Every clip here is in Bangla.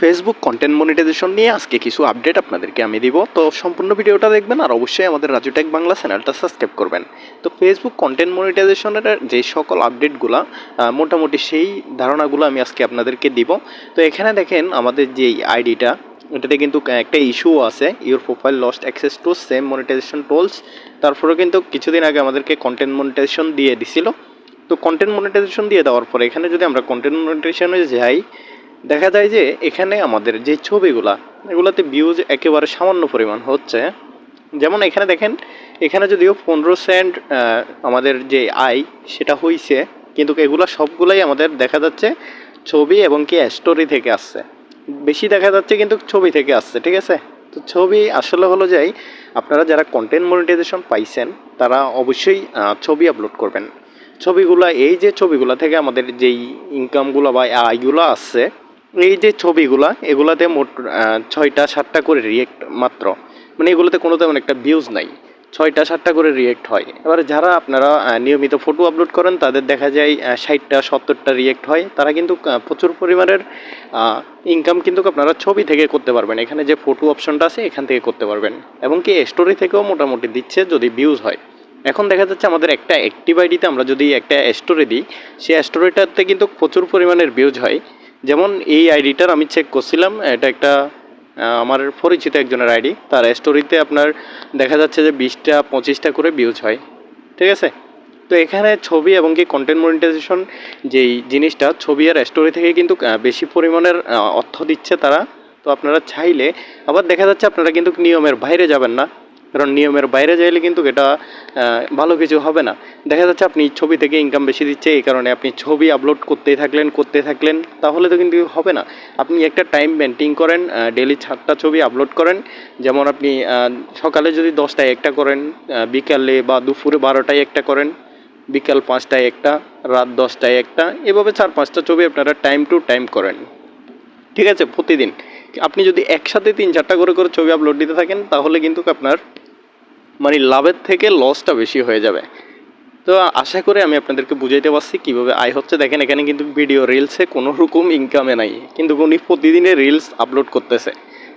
ফেসবুক কন্টেন্ট মনিটাইজেশন নিয়ে আজকে কিছু আপডেট আপনাদেরকে আমি দিব। তো সম্পূর্ণ ভিডিওটা দেখবেন আর অবশ্যই আমাদের রাজু টেক বাংলা চ্যানেলটা সাবস্ক্রাইব করবেন। তো ফেসবুক কন্টেন্ট মনিটাইজেশনের যে সকল আপডেটগুলো মোটামুটি সেই ধারণাগুলো আমি আজকে আপনাদেরকে দিব। তো এখানে দেখেন আমাদের যে আইডিটা, এটাতে কিন্তু একটা ইস্যু আছে your profile lost access to some monetization tools তারপরেও কিন্তু কিছুদিন আগে আমাদেরকে কন্টেন্ট মনিটাইজেশন দিয়ে দিছিল। তো কন্টেন্ট মনিটাইজেশন দিয়ে দেওয়ার পরে এখানে যদি আমরা কন্টেন্ট মনিটাইজেশনে যাই দেখা যায় যে এখানে আমাদের যে ছবিগুলা, এগুলাতে ভিউজ একেবারে সামান্য পরিমাণ হচ্ছে। যেমন এখানে দেখেন, এখানে যদিও পনেরো সেন্ট আমাদের যে আয়, সেটা হইছে, কিন্তু এগুলা সবগুলাই আমাদের দেখা যাচ্ছে ছবি এবং কি স্টোরি থেকে আসছে। বেশি দেখা যাচ্ছে কিন্তু ছবি থেকে আসছে, ঠিক আছে? তো ছবি আসলে হলো যাই আপনারা যারা কন্টেন্ট মনিটাইজেশন পাইছেন, তারা অবশ্যই ছবি আপলোড করবেন। ছবিগুলা, এই যে ছবিগুলা থেকে আমাদের যেই ইনকামগুলো বা আয়গুলো আসছে এই যে ছবিগুলা, এগুলাতে মোট ছয়টা সাতটা করে রিয়েক্ট মাত্র। মানে এগুলোতে কোনো তেমন একটা ভিউজ নাই। ছয়টা সাতটা করে রিয়েক্ট হয়। এবার যারা আপনারা নিয়মিত ফটো আপলোড করেন, তাদের দেখা যায় ষাটটা, সত্তরটা রিয়েক্ট হয়। তারা কিন্তু প্রচুর পরিমাণের ইনকাম কিন্তু আপনারা ছবি থেকে করতে পারবেন। এখানে যে ফটো অপশনটা আছে, এখান থেকে করতে পারবেন। এবং কি স্টোরি থেকেও মোটামুটি দিচ্ছে যদি ভিউজ হয়। এখন দেখা যাচ্ছে আমাদের একটা অ্যাক্টিভ আইডিতে আমরা যদি একটা স্টোরি দিই, সেই স্টোরিটাতে কিন্তু প্রচুর পরিমাণের ভিউজ হয়। যেমন এই আইডিটার আমি চেক করছিলাম, এটা একটা আমার পরিচিত একজনের আইডি। তার স্টোরিতে আপনার দেখা যাচ্ছে যে বিশটা, পঁচিশটা করে ভিউজ হয়। ঠিক আছে? তো এখানে ছবি এবং কি কন্টেন্ট মনিটাইজেশন যেই জিনিসটা, ছবি আর স্টোরি থেকে কিন্তু বেশি পরিমাণের অর্থ দিচ্ছে তারা। তো আপনারা চাইলে, আবার দেখা যাচ্ছে আপনারা কিন্তু নিয়মের বাইরে যাবেন না। কারণ নিয়মের বাইরে যাইলে কিন্তু এটা ভালো কিছু হবে না। দেখা যাচ্ছে আপনি ছবি থেকে ইনকাম বেশি দিচ্ছে, এই কারণে আপনি ছবি আপলোড করতেই থাকলেন করতে থাকলেন, তাহলে তো কিন্তু হবে না। আপনি একটা টাইম মেনটেন করেন ডেলি সাতটা ছবি আপলোড করেন। যেমন আপনি সকালে যদি দশটায় একটা করেন বিকালে বা দুপুরে বারোটায় একটা করেন, বিকাল পাঁচটায় একটা, রাত দশটায় একটা, এভাবে চার পাঁচটা ছবি আপনারা টাইম টু টাইম করেন। ঠিক আছে? প্রতিদিন। আপনি যদি একসাথে তিন চারটা করে করে ছবি আপলোড দিতে থাকেন, তাহলে কিন্তু আপনার মানে লাভের থেকে লসটা বেশি হয়ে যাবে। তো আশা করে আমি আপনাদেরকে বুঝাইতে পারছি কীভাবে আয় হচ্ছে। দেখেন, এখানে কিন্তু ভিডিও রিলসে কোনো রকম ইনকামে নাই। কিন্তু উনি প্রতিদিনে রিলস আপলোড করতেছে।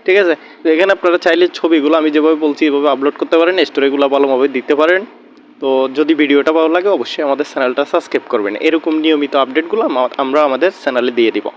ঠিক আছে? তো এখানে আপনারা চাইলে ছবিগুলো আমি যেভাবে বলছি, এভাবে আপলোড করতে পারেন স্টোরিগুলো ভালোভাবে দিতে পারেন। তো যদি ভিডিওটা ভালো লাগে, অবশ্যই আমাদের চ্যানেলটা সাবস্ক্রাইব করবেন। এরকম নিয়মিত আপডেটগুলো আমরা আমাদের চ্যানেলে দিয়ে দিব।